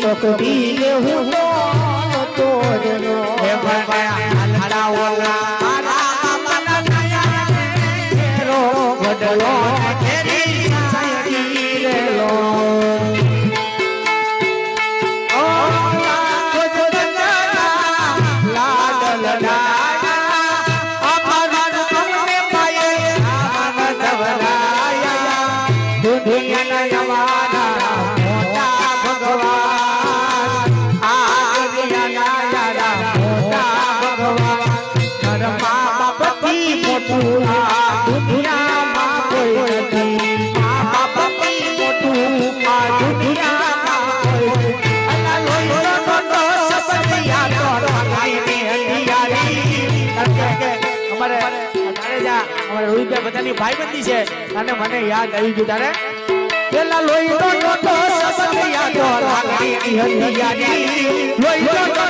પકડી લેવું તો તોરનો હે ભગવાન. બધાની ભાઈબંધી છે અને મને યાદ આવી ગયું તારે પેલા લોહી યાદ